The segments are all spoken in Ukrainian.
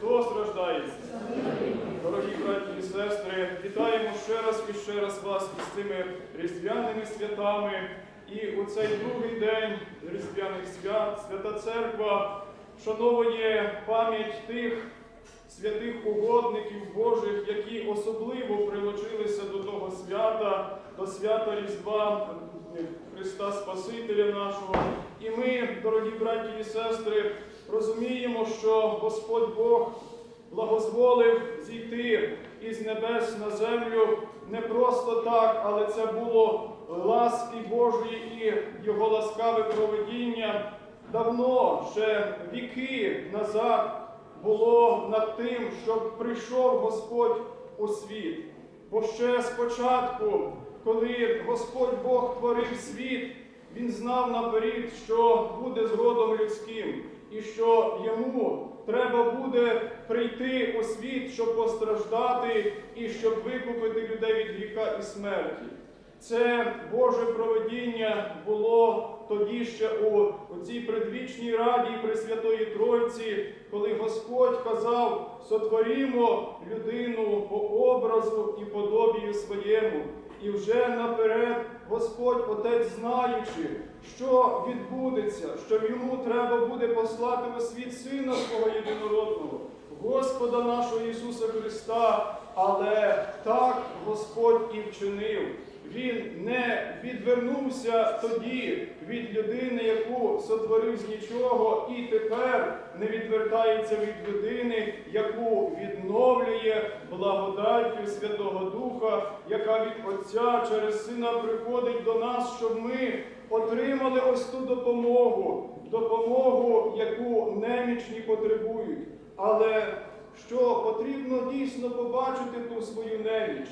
Христос рождається. Дорогі браті і сестри, вітаємо ще раз і ще раз вас із цими різдвяними святами. І у цей другий день різдвяних свят Свята Церква вшановує пам'ять тих святих угодників Божих, які особливо прилучилися до того свята, до свята Різдва Христа Спасителя нашого. І ми, дорогі браті і сестри, розуміємо, що Господь Бог благозволив зійти із небес на землю не просто так, але це було ласки Божої і Його ласкаве проведіння. Давно, ще віки назад, було над тим, щоб прийшов Господь у світ. Бо ще спочатку, коли Господь Бог творив світ, Він знав наперед, що буде згодом людським, і що йому треба буде прийти у світ, щоб постраждати і щоб викупити людей від гріха і смерті. Це Боже проведіння було тоді ще у, цій предвічній раді Пресвятої Тройці, коли Господь казав: сотворімо людину по образу і подобію своєму. І вже наперед Господь Отець, знаючи, що відбудеться, що йому треба буде послати у світ Сина свого єдинородного, Господа нашого Ісуса Христа, але так Господь і вчинив. Він не відвернувся тоді від людини, яку сотворив з нічого, і тепер не відвертається від людини, яку відновлює благодаттю Святого Духа, яка від Отця через Сина приходить до нас, щоб ми отримали ось ту допомогу, допомогу, яку немічні потребують. Але що потрібно дійсно побачити ту свою неміч.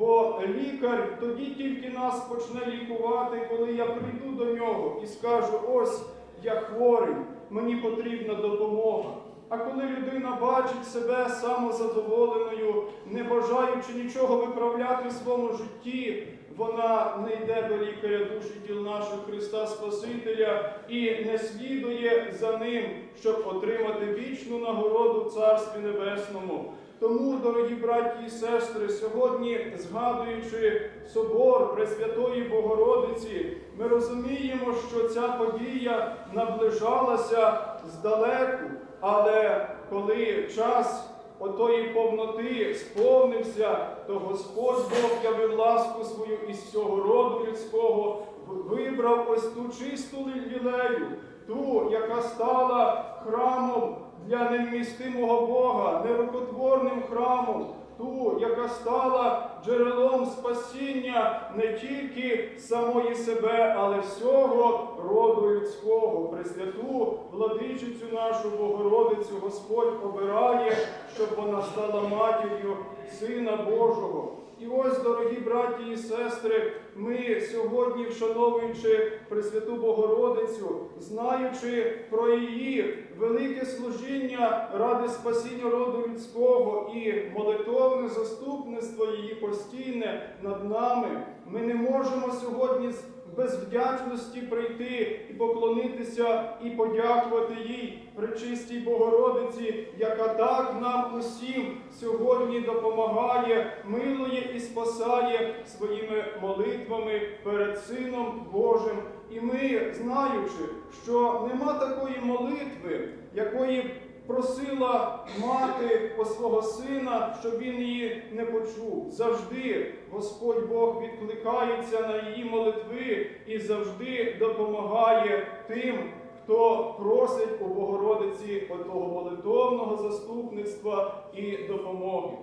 Бо лікар тоді тільки нас почне лікувати, коли я прийду до нього і скажу: ось я хворий, мені потрібна допомога. А коли людина бачить себе самозадоволеною, не бажаючи нічого виправляти в своєму житті, вона не йде до лікаря душі тіл нашого Христа Спасителя і не слідує за ним, щоб отримати вічну нагороду в Царстві Небесному. Тому, дорогі браті і сестри, сьогодні, згадуючи собор Пресвятої Богородиці, ми розуміємо, що ця подія наближалася здалеку, але коли час отої повноти сповнився, то Господь Бог явив ласку свою із цього роду людського, вибрав ось ту чисту лілею, ту, яка стала храмом для невмістимого Бога, нерукотворним храмом, ту, яка стала джерелом спасіння не тільки самої себе, але всього роду людського. Пресвяту владичицю нашу Богородицю Господь обирає, щоб вона стала матір'ю Сина Божого. І ось, дорогі браті і сестри, ми сьогодні, вшановуючи Пресвяту Богородицю, знаючи про її велике служіння ради спасіння роду людського і молитовне заступництво її постійне над нами, ми не можемо сьогодні без вдячності прийти і поклонитися і подякувати їй, пречистій Богородиці, яка так нам усім сьогодні допомагає, милує і спасає своїми молитвами перед Сином Божим. І ми, знаючи, що нема такої молитви, якої просила мати по свого сина, щоб він її не почув. Завжди Господь Бог відкликається на її молитви і завжди допомагає тим, хто просить у Богородиці отого молитовного заступництва і допомоги.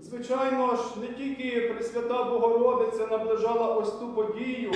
Звичайно ж, не тільки Пресвята Богородиця наближала ось ту подію,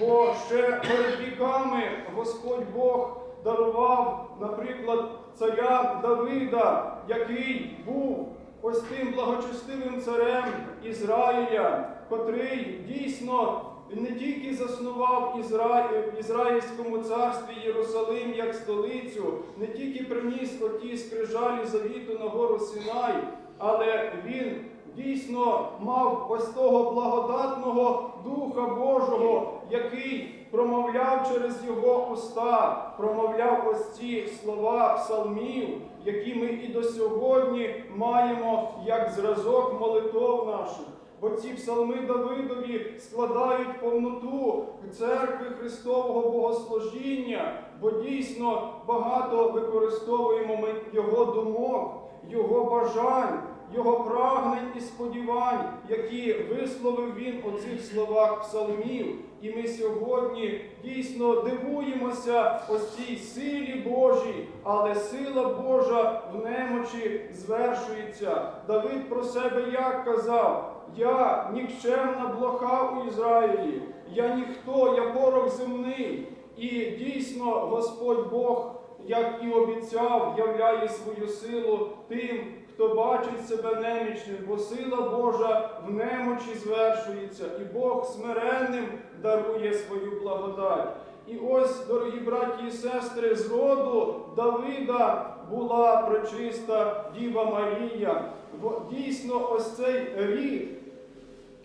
бо ще перед віками Господь Бог дарував, наприклад, царя Давида, який був ось тим благочестивим царем Ізраїля, котрий дійсно не тільки заснував Ізра... Ізраїльському царстві Єрусалим як столицю, не тільки приніс оті скрижалі завіту на гору Синай, але він дійсно мав ось того благодатного Духа Божого, який промовляв через його уста, промовляв ось ці слова псалмів, які ми і до сьогодні маємо як зразок молитов наших. Бо ці псалми Давидові складають повноту церкви Христового Богослужіння, бо дійсно багато використовуємо ми його думок, його бажань, його прагнень і сподівань, які висловив він у цих словах псалмів. І ми сьогодні дійсно дивуємося ось цій силі Божій, але сила Божа в немочі звершується. Давид про себе як казав: Я нікчемна блоха у Ізраїлі, я ніхто, я порох земний. І дійсно Господь Бог, як і обіцяв, являє свою силу тим, хто бачить себе немічним, бо сила Божа в немочі звершується, і Бог смиренним дарує свою благодать. І ось, дорогі браті і сестри, з роду Давида була пречиста Діва Марія. Дійсно, ось цей рід,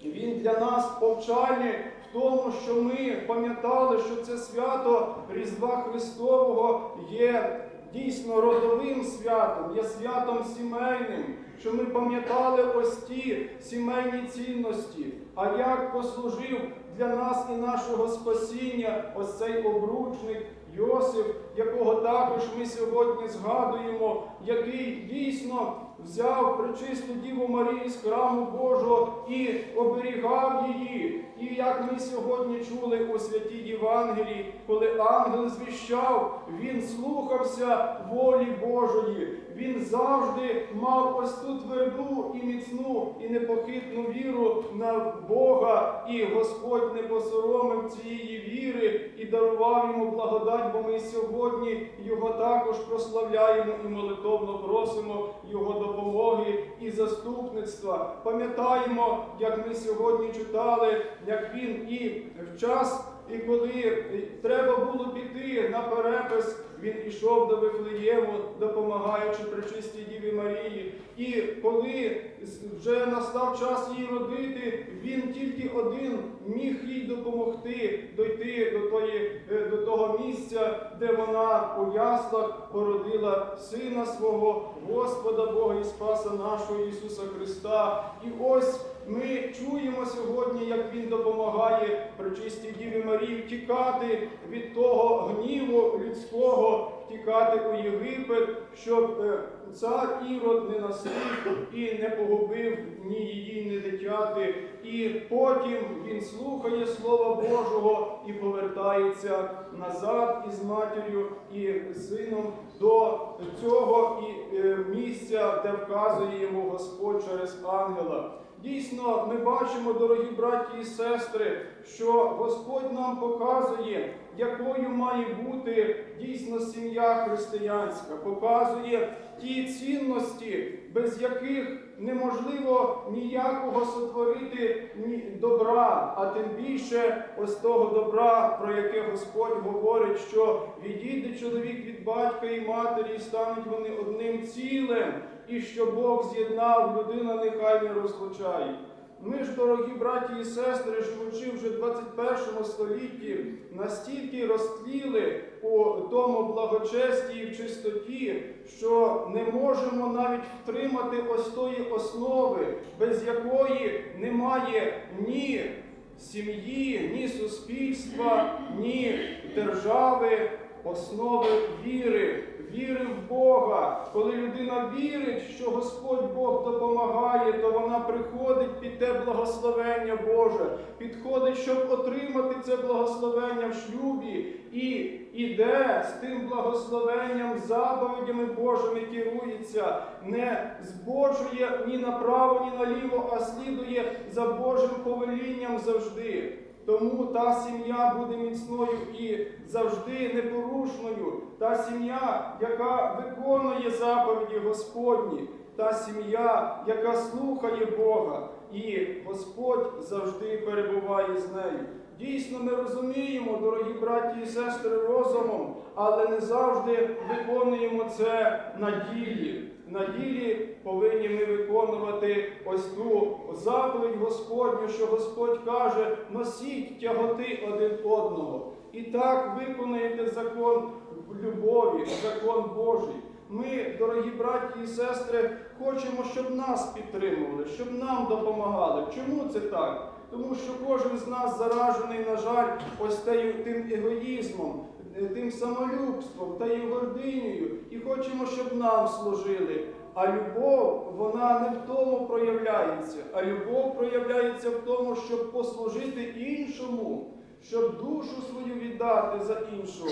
він для нас повчальний в тому, що ми пам'ятали, що це свято Різдва Христового є дійсно родовим святом, є святом сімейним, що ми пам'ятали ось ті сімейні цінності. А як послужив для нас і нашого спасіння ось цей обручник Йосиф, якого також ми сьогодні згадуємо, який дійсно взяв пречисту Діву Марію з храму Божого і оберігав її. І як ми сьогодні чули у святій Євангелії, коли ангел звіщав, він слухався волі Божої. Він завжди мав ось ту тверду і міцну і непохитну віру на Бога, і Господь не посоромив цієї віри і дарував йому благодать, сьогодні його також прославляємо і молитовно просимо Його допомоги і заступництва. Пам'ятаємо, як ми сьогодні читали, як він і в час. І коли треба було піти на перепис, він ішов до Вифлеєму, допомагаючи пречистій Діві Марії. І коли вже настав час її родити, він тільки один міг їй допомогти дойти до, тої, е, до того місця, де вона у яслах породила сина свого, Господа Бога і Спаса нашого Ісуса Христа. І ось ми чуємо сьогодні, як Він допомагає пречистій Діві Марії втікати від того гніву людського, втікати у Єгипет, щоб е, цар Ірод не настиг і не погубив ні її, ні дитяти. І потім він слухає Слова Божого і повертається назад із матір'ю і сином до цього е, місця, де вказує йому Господь через ангела. Дійсно, ми бачимо, дорогі браті і сестри, що Господь нам показує, якою має бути дійсно сім'я християнська, показує ті цінності, без яких неможливо ніякого сотворити добра, а тим більше ось того добра, про яке Господь говорить, що відійде чоловік від батька і матері, і стануть вони одним цілим, і що Бог з'єднав, людина нехай не розлучає. Ми ж, дорогі браті і сестри, живучи вже в 21 столітті, настільки розтліли у тому благочесті і в чистоті, що не можемо навіть втримати ось тої основи, без якої немає ні сім'ї, ні суспільства, ні держави, основи віри, віри в Бога. Коли людина вірить, що Господь Бог допомагає, то вона приходить під те благословення Боже, підходить, щоб отримати це благословення в шлюбі, і іде з тим благословенням, заповідями Божими керується, не збочує ні направо, ні наліво, а слідує за Божим повелінням завжди. Тому та сім'я буде міцною і завжди непорушною. Та сім'я, яка виконує заповіді Господні, та сім'я, яка слухає Бога, і Господь завжди перебуває з нею. Дійсно, ми розуміємо, дорогі браті і сестри, розумом, але не завжди виконуємо це на ділі. На ділі повинні ми виконувати ось ту заповідь Господню, що Господь каже: носіть тяготи один одного. І так виконуєте закон любові, закон Божий. Ми, дорогі браті і сестри, хочемо, щоб нас підтримували, щоб нам допомагали. Чому це так? Тому що кожен з нас заражений, на жаль, ось тим егоїзмом, тим самолюбством та й гординею, і хочемо, щоб нам служили. А любов, вона не в тому проявляється, а любов проявляється в тому, щоб послужити іншому, щоб душу свою віддати за іншого.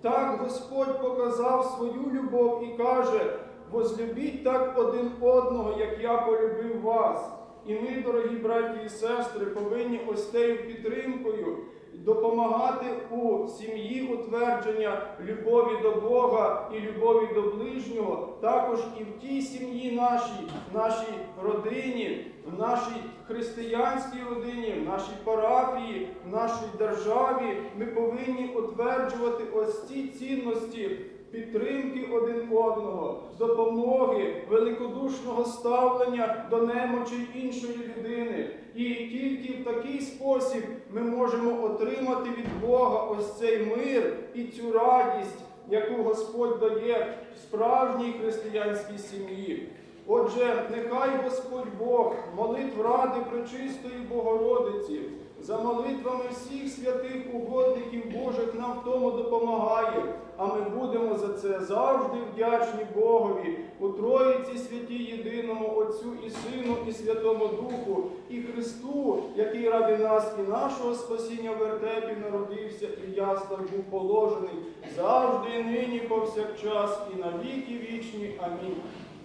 Так Господь показав свою любов і каже: возлюбіть так один одного, як я полюбив вас. І ми, дорогі браті і сестри, повинні ось тею підтримкою допомагати у сім'ї утвердження любові до Бога і любові до ближнього, також і в тій сім'ї нашій, нашій родині, в нашій християнській родині, в нашій парафії, в нашій державі. Ми повинні утверджувати ось ці цінності. Підтримки один одного, допомоги, великодушного ставлення до немочі іншої людини. І тільки в такий спосіб ми можемо отримати від Бога ось цей мир і цю радість, яку Господь дає в справжній християнській сім'ї. Отже, нехай Господь Бог молитв ради Пречистої Богородиці, за молитвами всіх святих угодників Божих нам в тому допомагає, а ми будемо за це завжди вдячні Богові, у Троїці святій єдиному Отцю і Сину, і Святому Духу, і Христу, який ради нас і нашого спасіння в вертепі народився, і яслах був положений, завжди нині повсякчас, і на віки вічні. Амінь.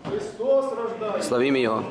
Христос рождає. Славімо Його.